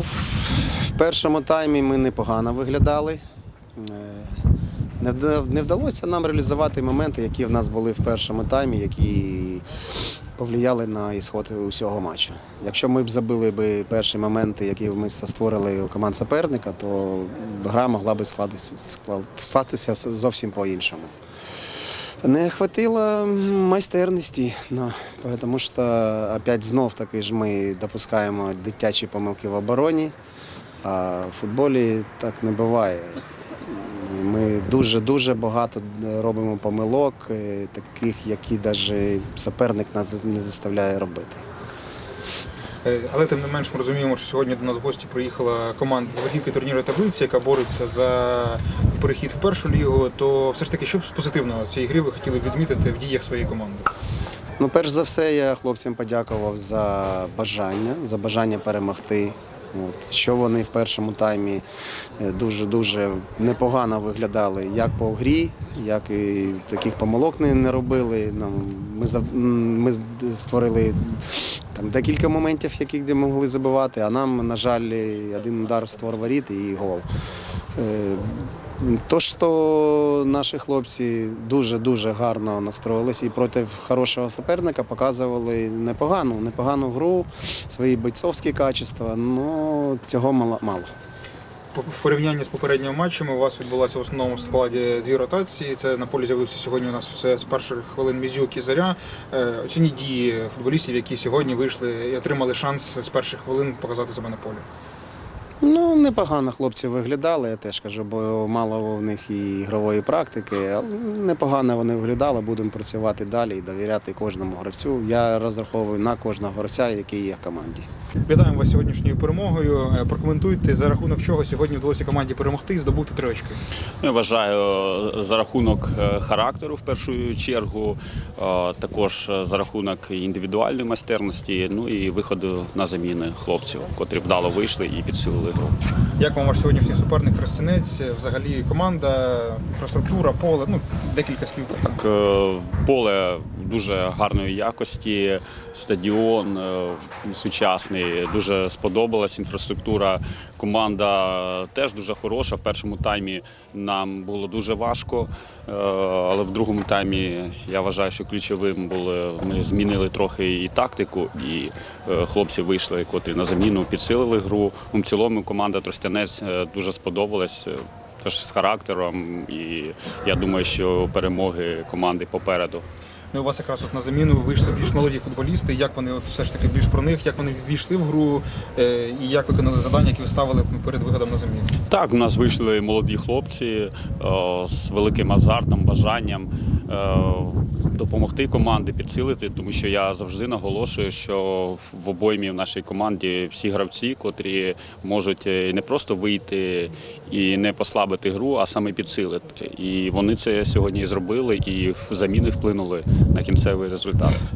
В першому таймі ми непогано виглядали. Е, Не вдалося нам реалізувати моменти, які в нас були в першому таймі, які повлияли на ісход усього матчу. Якщо ми б забили б перші моменти, які ми створили у команд суперника, то гра могла б скластися зовсім по-іншому. Не хватило майстерності, ну, тому що опять знов таки ж ми допускаємо дитячі помилки в обороні, а в футболі так не буває. Ми дуже-дуже багато робимо помилок, е, таких, які навіть суперник нас не заставляє робити. Е, Але тим не менш ми розуміємо, що сьогодні до нас в гості приїхала команда з верхівки турніру таблиці, яка бореться за перехід в першу лігу. То все ж таки, що з позитивного цієї гри ви хотіли відмітити в діях своєї команди? Ну, перш за все, я хлопцям подякував за бажання, за бажання перемогти. От, що вони в першому таймі е, дуже-дуже непогано виглядали, як по грі, як і таких помилок не, не робили. Нам, ми, за- ми створили там, декілька моментів, які могли забивати, а нам, на жаль, один удар створ воріт і гол. То, що наші хлопці дуже-дуже гарно настроїлися і проти хорошого суперника показували непогану, непогану гру, свої бойцовські качества, але цього мало. В порівнянні з попередніми матчами у вас відбулося в основному складі дві ротації. Це на полі з'явився сьогодні у нас все з перших хвилин Мізюк і Заря. Е, Оцініть дії футболістів, які сьогодні вийшли і отримали шанс з перших хвилин показати себе на полі. Ну, непогано хлопці виглядали, я теж кажу, бо мало в них і ігрової практики, але непогано вони виглядали, будемо працювати далі і довіряти кожному гравцю. Я розраховую на кожного гравця, який є в команді. Вітаємо вас сьогоднішньою перемогою. Е, Прокоментуйте за рахунок чого сьогодні вдалося команді перемогти і здобути три очки. Я вважаю за рахунок е, характеру в першу чергу, е, також за рахунок індивідуальної майстерності, ну і виходу на заміни хлопців, котрі вдало вийшли і підсилили гру. Як вам ваш сьогоднішній суперник Тростянець? Взагалі команда, інфраструктура, поле, ну декілька слів про це. Е, Поле дуже гарної якості, стадіон е, сучасний, дуже сподобалась інфраструктура. Команда теж дуже хороша. В першому таймі нам було дуже важко, е, але в другому таймі я вважаю, що ключовим було ми змінили трохи і тактику, і хлопці вийшли, котрі на заміну підсилили гру. Ну, В цілому команда Тростянець е, дуже сподобалась. Тож з характером, і я думаю, що перемоги команди попереду. Ну, у вас якраз от на заміну вийшли більш молоді футболісти. Як вони от все ж таки більш про них, як вони ввійшли в гру е, і як виконали завдання, які ви ставили перед виходом на заміну? Так, у нас вийшли молоді хлопці е, з великим азартом, бажанням е, допомогти команді, підсилити, тому що я завжди наголошую, що в обоймі в нашій команді всі гравці, котрі можуть е, не просто вийти і не послабити гру, а саме підсилити. І вони це сьогодні зробили, і в заміни вплинули на кінцевий результат.